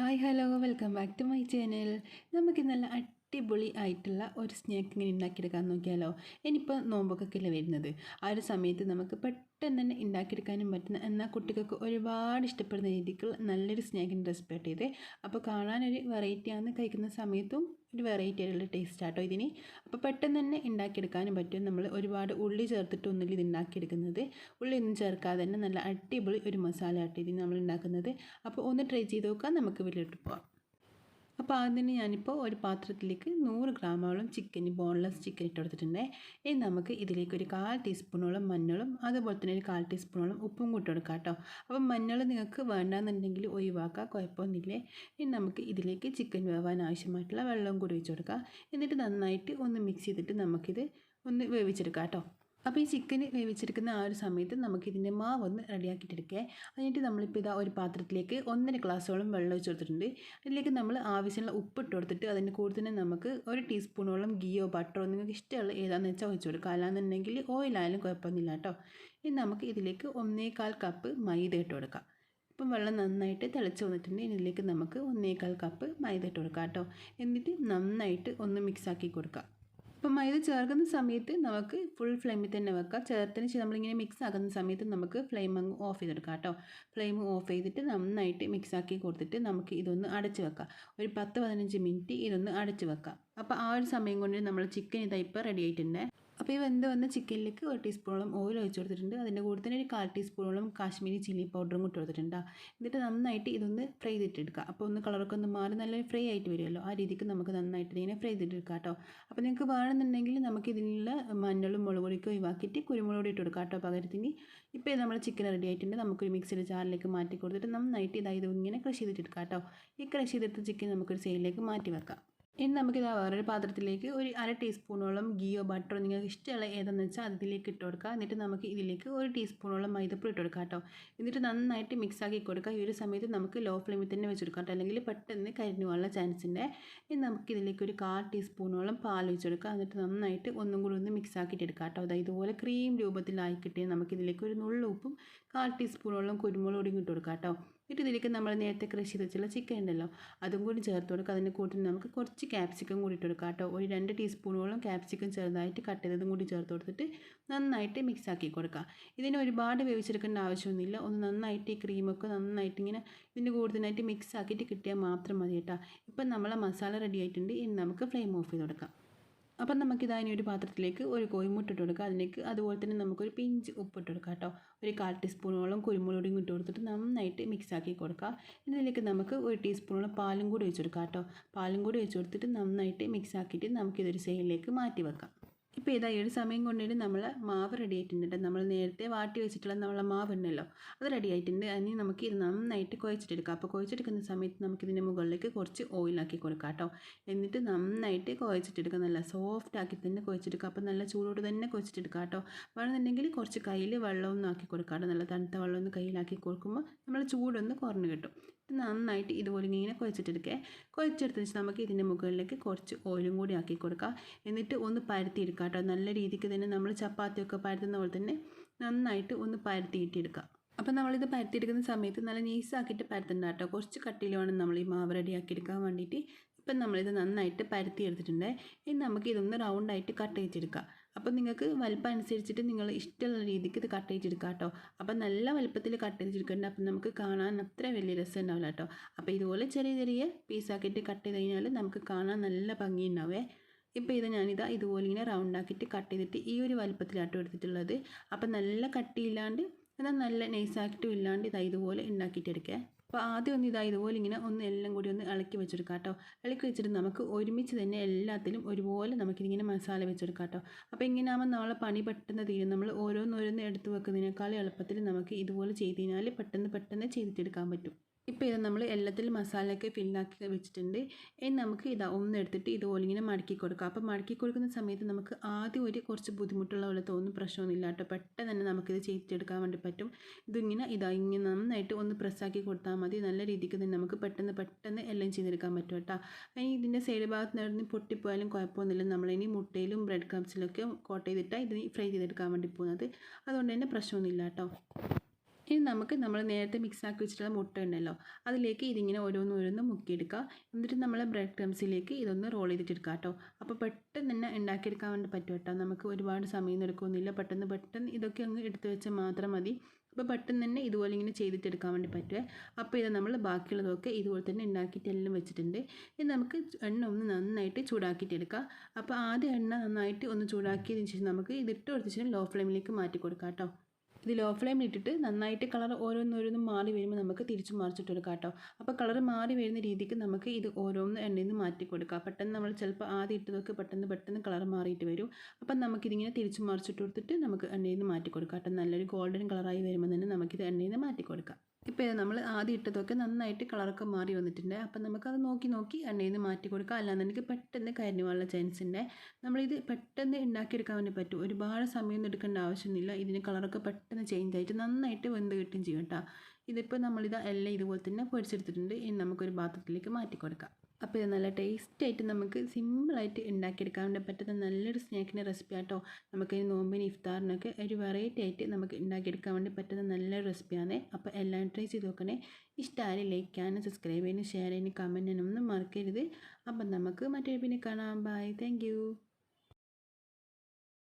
Hi hello welcome back to my channel. നമുക്ക് നല്ല അടിപൊളി ആയിട്ടുള്ള ഒരു സ്നാക്ക് ഇങ്ങനെ ഉണ്ടാക്കിയെടുക്കാൻ നോക്കിയാലോ? ഇനിയിപ്പോൾ നോമ്പൊക്കെ അല്ലേ വരുന്നത്? ആ ഒരു സമയത്ത് നമുക്ക് പെട്ടെന്ന് തന്നെ ഉണ്ടാക്കിയെടുക്കാനും പറ്റുന്ന എന്നാൽ കുട്ടികൾക്ക് ഒരുപാട് ഇഷ്ടപ്പെടുന്ന രീതിക്കുള്ള നല്ലൊരു സ്നാക്കിന്റെ റെസിപ്പി ആയിട്ട് അപ്പോൾ കാണാനൊരു വെറൈറ്റിയാണ് കഴിക്കുന്ന സമയത്തും ഒരു വെറൈറ്റി ആയിട്ടുള്ള ടേസ്റ്റ് ആട്ടോ ഇതിന്. അപ്പോൾ പെട്ടെന്ന് തന്നെ ഉണ്ടാക്കിയെടുക്കാനും പറ്റും. നമ്മൾ ഒരുപാട് ഉള്ളി ചേർത്തിട്ടൊന്നുമില്ല ഇത് ഉണ്ടാക്കിയെടുക്കുന്നത് ഉള്ളി ഒന്നും ചേർക്കാതെ തന്നെ നല്ല അടിപൊളി ഒരു മസാല ആട്ടോ ഇതിന് നമ്മൾ ഉണ്ടാക്കുന്നത് അപ്പോൾ ഒന്ന് ട്രൈ ചെയ്ത് നോക്കാം. നമുക്ക് വീട്ടിലോട്ട് പോവാം. അപ്പോൾ അതിന് ഞാനിപ്പോൾ ഒരു പാത്രത്തിലേക്ക് നൂറ് ഗ്രാമോളം ചിക്കൻ ബോൺലെസ് ചിക്കൻ ഇട്ട് കൊടുത്തിട്ടുണ്ട് ഇനി നമുക്ക് ഇതിലേക്ക് ഒരു കാൽ ടീസ്പൂണോളം മഞ്ഞളും അതുപോലെ തന്നെ ഒരു കാൽ ടീസ്പൂണോളം ഉപ്പും കൂട്ടി കൊടുക്കാം കേട്ടോ. അപ്പോൾ മഞ്ഞൾ നിങ്ങൾക്ക് വേണ്ടാന്നുണ്ടെങ്കിൽ ഒഴിവാക്കുക കുഴപ്പമൊന്നുമില്ലേ. ഇനി നമുക്ക് ഇതിലേക്ക് ചിക്കൻ വേവാൻ ആവശ്യമായിട്ടുള്ള വെള്ളം കൂടി ഒഴിച്ച് കൊടുക്കുക എന്നിട്ട് നന്നായിട്ട് ഒന്ന് മിക്സ് ചെയ്തിട്ട് നമുക്കിത് ഒന്ന് വേവിച്ചെടുക്കാം കേട്ടോ. അപ്പോൾ ഈ ചിക്കൻ വേവിച്ചെടുക്കുന്ന ആ ഒരു സമയത്ത് നമുക്കിതിന്റെ മാവ് ഒന്ന് റെഡിയാക്കിയിട്ടെടുക്കുക അതിനായിട്ട് നമ്മളിപ്പോൾ ഇതാ ഒരു പാത്രത്തിലേക്ക് ഒന്നര ഗ്ലാസ്സോളം വെള്ളം ഒഴിച്ച് കൊടുത്തിട്ടുണ്ട്. അതിലേക്ക് നമ്മൾ ആവശ്യമുള്ള ഉപ്പ് ഇട്ട് കൊടുത്തിട്ട് അതിന്റെ കൂടെ തന്നെ നമുക്ക് ഒരു ടീസ്പൂണോളം ഗീയോ ബട്ടറോ നിങ്ങൾക്ക് ഇഷ്ടമുള്ള ഏതാണെന്ന് വെച്ചാൽ ഒഴിച്ച് കൊടുക്കുക അല്ലാന്നുണ്ടെങ്കിൽ ഓയിലായാലും കുഴപ്പമൊന്നുമില്ല കേട്ടോ. ഇനി നമുക്ക് ഇതിലേക്ക് ഒന്നേകാൽ കപ്പ് മൈദ ഇട്ട് കൊടുക്കാം. ഇപ്പം വെള്ളം നന്നായിട്ട് തിളച്ച് വന്നിട്ടുണ്ട്. ഇതിലേക്ക് നമുക്ക് ഒന്നേകാൽ കപ്പ് മൈദ ഇട്ട് കൊടുക്കാം കേട്ടോ. എന്നിട്ട് നന്നായിട്ട് ഒന്ന് മിക്സാക്കി കൊടുക്കാം. അപ്പം മൈദ ചേർക്കുന്ന സമയത്ത് നമുക്ക് ഫുൾ ഫ്ലെയിമിൽ തന്നെ വെക്കാം. ചേർത്തതിന് ശേഷം നമ്മളിങ്ങനെ മിക്സ് ആക്കുന്ന സമയത്ത് നമുക്ക് ഫ്ലെയിം അങ്ങ് ഓഫ് ചെയ്തെടുക്കാം കേട്ടോ. ഫ്ലെയിം ഓഫ് ചെയ്തിട്ട് നന്നായിട്ട് മിക്സ് ആക്കി കൊടുത്തിട്ട് നമുക്ക് ഇതൊന്ന് അടച്ച് വെക്കാം. ഒരു പത്ത് പതിനഞ്ച് മിനിറ്റ് ഇതൊന്ന് അടച്ച് വെക്കാം. അപ്പോൾ ആ ഒരു സമയം കൊണ്ട് നമ്മൾ ചിക്കൻ ഇതാ ഇപ്പോൾ റെഡി ആയിട്ടുണ്ട്. അപ്പോൾ ഈ വെന്ത് വന്ന ചിക്കനിലേക്ക് ഒരു ടീസ്പൂണോളം ഓയിൽ ഒഴിച്ച് കൊടുത്തിട്ടുണ്ട്. അതിന്റെ കൂടെ തന്നെ ഒരു കാൽ ടീസ്പൂണോളം കാശ്മീരി ചില്ലി പൗഡറും കൂട്ടി കൊടുത്തിട്ടുണ്ട് എന്നിട്ട് നന്നായിട്ട് ഇതൊന്ന് ഫ്രൈ ചെയ്തിട്ടെടുക്കുക. അപ്പോൾ ഒന്ന് കളറൊക്കെ ഒന്ന് മാറി നല്ല ഫ്രൈ ആയിട്ട് വരുമല്ലോ. ആ രീതിക്ക് നമുക്ക് നന്നായിട്ട് ഇങ്ങനെ ഫ്രൈ ചെയ്തിട്ടെടുക്കാം കേട്ടോ അപ്പോൾ നിങ്ങൾക്ക് വേണമെന്നുണ്ടെങ്കിൽ നമുക്ക് ഇതിനുള്ള മഞ്ഞളും മുളക് പൊടിയൊക്കെ ഒഴിവാക്കിയിട്ട് കുരുമുളക് ഇട്ട് കൊടുക്കാം കേട്ടോ പകരത്തിന്. ഇപ്പോൾ നമ്മൾ ചിക്കൻ റെഡി ആയിട്ടുണ്ട്. നമുക്കൊരു മിക്സിയുടെ ജാറിലേക്ക് മാറ്റി കൊടുത്തിട്ട് നന്നായിട്ട് ഇതായത് ഇങ്ങനെ ക്രഷ് ചെയ്തിട്ടെടുക്കാം കേട്ടോ ഈ ക്രഷ് ചെയ്തെടുത്ത ചിക്കൻ നമുക്കൊരു സൈഡിലേക്ക് മാറ്റി വെക്കാം. ഇനി നമുക്കിത് വേറൊരു പാത്രത്തിലേക്ക് ഒരു അര ടീസ്പൂണോളം ഗീയോ ബട്ടറോ നിങ്ങൾക്ക് ഇഷ്ടമുള്ള ഏതെന്ന് വെച്ചാൽ അതിലേക്ക് ഇട്ട് കൊടുക്കുക. എന്നിട്ട് നമുക്ക് ഇതിലേക്ക് ഒരു ടീസ്പൂണോളം മൈദപ്പൊടി ഇട്ട് കൊടുക്കാം കേട്ടോ. എന്നിട്ട് നന്നായിട്ട് മിക്സ് ആക്കി കൊടുക്കുക. ഈ ഒരു സമയത്ത് നമുക്ക് ലോ ഫ്ലെയിമിൽ തന്നെ വെച്ച് കൊടുക്കാം കേട്ടോ. അല്ലെങ്കിൽ പെട്ടെന്ന് കരിഞ്ഞു പോകാനുള്ള ചാൻസ് ഉണ്ട്. ഇനി നമുക്ക് ഇതിലേക്ക് ഒരു കാൽ ടീസ്പൂണോളം പാൽ ഒഴിച്ച് കൊടുക്കുക. എന്നിട്ട് നന്നായിട്ട് ഒന്നും കൂടി ഒന്ന് മിക്സ് ആക്കിയിട്ട് എടുക്കാം കേട്ടോ. അതായത് ഇതുപോലെ ക്രീം രൂപത്തിലായി കിട്ടിയാൽ നമുക്കിതിലേക്ക് ഒരു നുള്ളുപ്പും കാൽ ടീസ്പൂണോളം കുരുമുളക് ഇട്ട് കൊടുക്കാം കേട്ടോ. എന്നിട്ട് ഇതിലേക്ക് നമ്മൾ നേരത്തെ കൃഷി ചെയ്ത് വെച്ചുള്ള ചിക്കൻ ഉണ്ടല്ലോ അതും കൂടി ചേർത്ത് കൊടുക്കുക. അതിന്റെ കൂട്ടിൽ നമുക്ക് കുറച്ച് ക്യാപ്സിക്കം കൂടി ഇട്ട് കൊടുക്കുക കേട്ടോ. ഒരു രണ്ട് ടീസ്പൂണോളം ക്യാപ്സിക്കം ചെറുതായിട്ട് കട്ട് ചെയ്തതും കൂടി ചേർത്ത് കൊടുത്തിട്ട് നന്നായിട്ട് മിക്സ് ആക്കി കൊടുക്കുക. ഇതിന് ഒരുപാട് വേവിച്ചെടുക്കേണ്ട ആവശ്യമൊന്നുമില്ല. ഒന്ന് നന്നായിട്ട് ഈ ക്രീമൊക്കെ നന്നായിട്ട് ഇങ്ങനെ ഇതിന്റെ കൂടുതലായിട്ട് മിക്സ് ആക്കിയിട്ട് കിട്ടിയാൽ മാത്രം മതി കേട്ടോ. ഇപ്പം നമ്മളെ മസാല റെഡി ആയിട്ടുണ്ട്. ഇനി നമുക്ക് ഫ്ലെയിം ഓഫ് ചെയ്ത് കൊടുക്കാം. അപ്പം നമുക്കിത് ഒരു പാത്രത്തിലേക്ക് ഒരു കോഴിമുട്ട ഇട്ട് കൊടുക്കുക അതിലേക്ക് അതുപോലെ തന്നെ നമുക്കൊരു പിഞ്ച് ഉപ്പ് ഇട്ട് കൊടുക്കാം കേട്ടോ. ഒരു കാൽ ടീസ്പൂണോളം കുരുമുളകും ഇട്ട് കൊടുത്തിട്ട് നന്നായിട്ട് മിക്സ് ആക്കി കൊടുക്കുക ഇതിലേക്ക് നമുക്ക് ഒരു ടീസ്പൂണോളം പാലും കൂടി വെച്ച് കൊടുക്കാം കേട്ടോ. പാലും കൂടി വെച്ച് കൊടുത്തിട്ട് നന്നായിട്ട് മിക്സ് ആക്കിയിട്ട് നമുക്കിതൊരു സൈഡിലേക്ക് മാറ്റി വെക്കാം. ഇപ്പോൾ ഇതാ ഏഴ് സമയം കൊണ്ടിട്ട് നമ്മൾ മാവ് റെഡി ആയിട്ടുണ്ട്. നമ്മൾ നേരത്തെ വാട്ടി വെച്ചിട്ടുള്ള നമ്മളെ മാവ് ഉണ്ടല്ലോ അത് റെഡി ആയിട്ടുണ്ട്. അതിന് നമുക്ക് ഇത് നന്നായിട്ട് കുഴച്ചിട്ടെടുക്കാം അപ്പോൾ കുഴച്ചെടുക്കുന്ന സമയത്ത് നമുക്ക് ഇതിന്റെ മുകളിലേക്ക് കുറച്ച് ഓയിലാക്കി കൊടുക്കാം കേട്ടോ. എന്നിട്ട് നന്നായിട്ട് കുഴച്ചിട്ടെടുക്കാം നല്ല സോഫ്റ്റ് ആക്കി തന്നെ കുഴച്ചെടുക്കുക അപ്പോൾ നല്ല ചൂടോട് തന്നെ കുഴച്ചിട്ടെടുക്കാം കേട്ടോ. വേണമെന്നുണ്ടെങ്കിൽ കുറച്ച് കയ്യിൽ വെള്ളമൊന്നും ആക്കി കൊടുക്കാം കേട്ടോ. നല്ല തണുത്ത വെള്ളമൊന്ന് കയ്യിലാക്കി കൊടുക്കുമ്പോൾ നമ്മൾ ചൂടൊന്ന് കുറഞ്ഞ് കിട്ടും. നന്നായിട്ട് ഇതുപോലെ ഇങ്ങനെ കുഴച്ചിട്ടെടുക്കുക കുഴച്ചെടുത്തതിന് ശേഷം നമുക്ക് ഇതിന്റെ മുകളിലേക്ക് കുറച്ച് ഓയിലും കൂടി ആക്കി കൊടുക്കാം. എന്നിട്ട് ഒന്ന് പരത്തിയെടുക്കുക കേട്ടോ. നല്ല രീതിക്ക് തന്നെ നമ്മൾ ചപ്പാത്തിയൊക്കെ പരത്തുന്ന പോലെ തന്നെ നന്നായിട്ട് ഒന്ന് പരത്തിയിട്ടെടുക്കുക അപ്പോൾ നമ്മളിത് പരത്തിയെടുക്കുന്ന സമയത്ത് നല്ല നീസാക്കിയിട്ട് പരത്തണ്ട കേട്ടോ. കുറച്ച് കട്ടിയിൽ വേണം നമ്മൾ ഈ മാവ് റെഡിയാക്കി എടുക്കാൻ വേണ്ടിയിട്ട്. ഇപ്പം നമ്മളിത് നന്നായിട്ട് പരത്തി എടുത്തിട്ടുണ്ട് ഇനി നമുക്ക് ഇതൊന്ന് റൗണ്ടായിട്ട് കട്ട് ചെയ്തെടുക്കാം. അപ്പോൾ നിങ്ങൾക്ക് വലുപ്പം അനുസരിച്ചിട്ട് നിങ്ങൾ ഇഷ്ടമുള്ള രീതിക്ക് ഇത് കട്ട് ചെയ്തെടുക്കാം കേട്ടോ അപ്പോൾ നല്ല വലുപ്പത്തിൽ കട്ട് ചെയ്തെടുക്കേണ്ട. അപ്പം നമുക്ക് കാണാൻ അത്ര വലിയ രസം ഉണ്ടാവില്ല കേട്ടോ അപ്പോൾ ഇതുപോലെ ചെറിയ ചെറിയ പീസാക്കിയിട്ട് കട്ട് ചെയ്ത് കഴിഞ്ഞാൽ നമുക്ക് കാണാൻ നല്ല ഭംഗി ഉണ്ടാവേ. ഇപ്പോൾ ഇത് ഞാനിതാ ഇതുപോലെ ഇങ്ങനെ റൗണ്ട് ആക്കിയിട്ട് കട്ട് ചെയ്തിട്ട് ഈ ഒരു വലുപ്പത്തിലാട്ടോ എടുത്തിട്ടുള്ളത്. അപ്പം നല്ല കട്ടിയില്ലാണ്ട് എന്നാൽ നല്ല നൈസാക്കിയിട്ടും ഇല്ലാണ്ട് ഇതാ ഇതുപോലെ ഉണ്ടാക്കിയിട്ടെടുക്കുക അപ്പോൾ ആദ്യം ഒന്ന് ഇതാ ഇതുപോലെ ഇങ്ങനെ ഒന്ന് എല്ലാം കൂടി ഒന്ന് ഇളക്കി വെച്ചെടുക്കാം കേട്ടോ. ഇളക്കി വെച്ചിട്ട് നമുക്ക് ഒരുമിച്ച് തന്നെ എല്ലാത്തിലും ഒരുപോലെ നമുക്കിതിങ്ങനെ മസാല വെച്ചെടുക്കാം കേട്ടോ അപ്പോൾ ഇങ്ങനെയാകുമ്പോൾ നമ്മളെ പണി പെട്ടെന്ന് തീരും. നമ്മൾ ഓരോന്നോരോന്ന് എടുത്ത് വെക്കുന്നതിനേക്കാൾ എളുപ്പത്തിൽ നമുക്ക് ഇതുപോലെ ചെയ്ത് കഴിഞ്ഞാൽ പെട്ടെന്ന് പെട്ടെന്ന് ചെയ്തിട്ടെടുക്കാൻ പറ്റും. ഇപ്പോൾ ഇത് നമ്മൾ എല്ലാത്തിലും മസാലയൊക്കെ ഫില്ലാക്കി വെച്ചിട്ടുണ്ട്. ഇനി നമുക്ക് ഇതാ ഒന്ന് എടുത്തിട്ട് ഇതുപോലെ ഇങ്ങനെ മടക്കി കൊടുക്കുക അപ്പോൾ മടക്കി കൊടുക്കുന്ന സമയത്ത് നമുക്ക് ആദ്യം ഒരു കുറച്ച് ബുദ്ധിമുട്ടുള്ള പോലെ തോന്നും പ്രശ്നമൊന്നുമില്ല കേട്ടോ. പെട്ടെന്ന് തന്നെ നമുക്കിത് ചെയ്തെടുക്കാൻ വേണ്ടി പറ്റും. ഇതിങ്ങനെ ഇതാ ഇങ്ങനെ നന്നായിട്ട് ഒന്ന് പ്രസ്സാക്കി കൊടുത്താൽ മതി. നല്ല രീതിക്ക് തന്നെ നമുക്ക് പെട്ടെന്ന് പെട്ടെന്ന് എല്ലാം ചെയ്തെടുക്കാൻ പറ്റും കേട്ടോ. ഇനി ഇതിന്റെ സൈഡ് ഭാഗത്ത് നിന്ന് പൊട്ടിപ്പോയാലും കുഴപ്പമൊന്നുമില്ല. നമ്മളിനി മുട്ടയിലും ബ്രെഡ് ക്രംസിലൊക്കെ കോട്ട് ചെയ്തിട്ടാണ് ഇതിന് ഫ്രൈ ചെയ്തെടുക്കാൻ വേണ്ടി പോകുന്നത്. അതുകൊണ്ട് തന്നെ പ്രശ്നമൊന്നുമില്ല കേട്ടോ. ഇനി നമുക്ക് നമ്മൾ നേരത്തെ മിക്സ് ആക്കി വെച്ചിട്ടുള്ള മുട്ട ഉണ്ടല്ലോ അതിലേക്ക് ഇതിങ്ങനെ ഓരോന്ന് ഓരോന്ന് മുക്കിയെടുക്കുക എന്നിട്ട് നമ്മൾ ബ്രെഡ് ക്രംസിലേക്ക് ഇതൊന്ന് റോൾ ചെയ്തിട്ടെടുക്കുക കേട്ടോ അപ്പോൾ പെട്ടെന്ന് തന്നെ ഉണ്ടാക്കിയെടുക്കാൻ വേണ്ടി പറ്റും കേട്ടോ നമുക്ക് ഒരുപാട് സമയം എടുക്കുകയൊന്നുമില്ല പെട്ടെന്ന് പെട്ടെന്ന് ഇതൊക്കെ അങ്ങ് എടുത്തു വെച്ചാൽ മാത്രം മതി. അപ്പോൾ പെട്ടെന്ന് തന്നെ ഇതുപോലെ ഇങ്ങനെ ചെയ്തിട്ട് എടുക്കാൻ വേണ്ടി പറ്റുമേ അപ്പോൾ ഇത് നമ്മൾ ബാക്കിയുള്ളതൊക്കെ ഇതുപോലെ തന്നെ ഉണ്ടാക്കിയിട്ട് എല്ലാം വെച്ചിട്ടുണ്ട്. ഇനി നമുക്ക് എണ്ണ ഒന്ന് നന്നായിട്ട് ചൂടാക്കിയിട്ടെടുക്കാം. അപ്പോൾ ആദ്യം എണ്ണ നന്നായിട്ട് ഒന്ന് ചൂടാക്കിയതിന് ശേഷം നമുക്ക് ഇതിട്ട് കൊടുത്ത ശേഷം ലോ ഫ്ലെയിമിലേക്ക് മാറ്റി കൊടുക്കാം കേട്ടോ ഇത് ലോ ഫ്ലെയിമിൽ ഇട്ടിട്ട് നന്നായിട്ട് കളർ ഓരോന്നോരോന്നും മാറി വരുമ്പോൾ നമുക്ക് തിരിച്ച് മറിച്ചിട്ട് കൊടുക്കാം കേട്ടോ. അപ്പോൾ കളർ മാറി വരുന്ന രീതിക്ക് നമുക്ക് ഇത് ഓരോന്ന് എണ്ണയിൽ നിന്ന് മാറ്റി കൊടുക്കാം. പെട്ടെന്ന് നമ്മൾ ചിലപ്പോൾ ആദ്യം ഇട്ടതൊക്കെ പെട്ടെന്ന് പെട്ടെന്ന് കളർ മാറിയിട്ട് വരും. അപ്പം നമുക്കിതിങ്ങനെ തിരിച്ച് മറിച്ചിട്ട് കൊടുത്തിട്ട് നമുക്ക് എണ്ണയിൽ നിന്ന് മാറ്റി കൊടുക്കാം കേട്ടോ. നല്ലൊരു ഗോൾഡൻ കളറായി വരുമ്പോൾ തന്നെ നമുക്കിത് എണ്ണയിൽ നിന്ന് മാറ്റി കൊടുക്കാം. ഇപ്പോൾ നമ്മൾ ആദ്യം ഇട്ടതൊക്കെ നന്നായിട്ട് കളറൊക്കെ മാറി വന്നിട്ടുണ്ട്. അപ്പം നമുക്കത് നോക്കി നോക്കി എണ്ണയിൽ നിന്ന് മാറ്റി കൊടുക്കാം. അല്ലാന്നുണ്ടെങ്കിൽ പെട്ടെന്ന് കരിഞ്ഞു പോകാനുള്ള ചാൻസ് ഉണ്ട് നമ്മളിത് പെട്ടെന്ന് ഉണ്ടാക്കിയെടുക്കാൻ വേണ്ടി പറ്റും. ഒരുപാട് സമയമൊന്നും എടുക്കേണ്ട ആവശ്യമൊന്നുമില്ല. ഇതിന് കളറൊക്കെ പെട്ടെന്ന് ചേഞ്ച് ആയിട്ട് നന്നായിട്ട് വെന്ത് കിട്ടുകയും ചെയ്യും കേട്ടോ. ഇതിപ്പോൾ നമ്മളിത് എല്ലാം ഇതുപോലെ തന്നെ പൊരിച്ചെടുത്തിട്ടുണ്ട്. ഇനി നമുക്കൊരു പാത്രത്തിലേക്ക് മാറ്റി കൊടുക്കാം. അപ്പോൾ ഇത് നല്ല ടേസ്റ്റ് ആയിട്ട് നമുക്ക് സിമ്പിളായിട്ട് ഉണ്ടാക്കിയെടുക്കാൻ വേണ്ടി പറ്റുന്ന നല്ലൊരു സ്നാക്കിന്റെ റെസിപ്പി ആട്ടോ. നമുക്ക് ഈ നോമ്പിന് ഇഫ്താറിനൊക്കെ ഒരു വെറൈറ്റി ആയിട്ട് നമുക്ക് ഉണ്ടാക്കിയെടുക്കാൻ വേണ്ടി പറ്റുന്ന നല്ലൊരു റെസിപ്പിയാണ് അപ്പോൾ എല്ലാം ട്രൈ ചെയ്ത് നോക്കണേ. ഇഷ്ടമായി ലൈക്ക് സബ്സ്ക്രൈബ് ചെയ്യാനും ഷെയർ ചെയ്യാനും കമന്റ് ചെയ്യാനും ഒന്നും മറക്കരുത്. അപ്പം നമുക്ക് മറ്റൊരു പിന്നെ കാണാം. Bye thank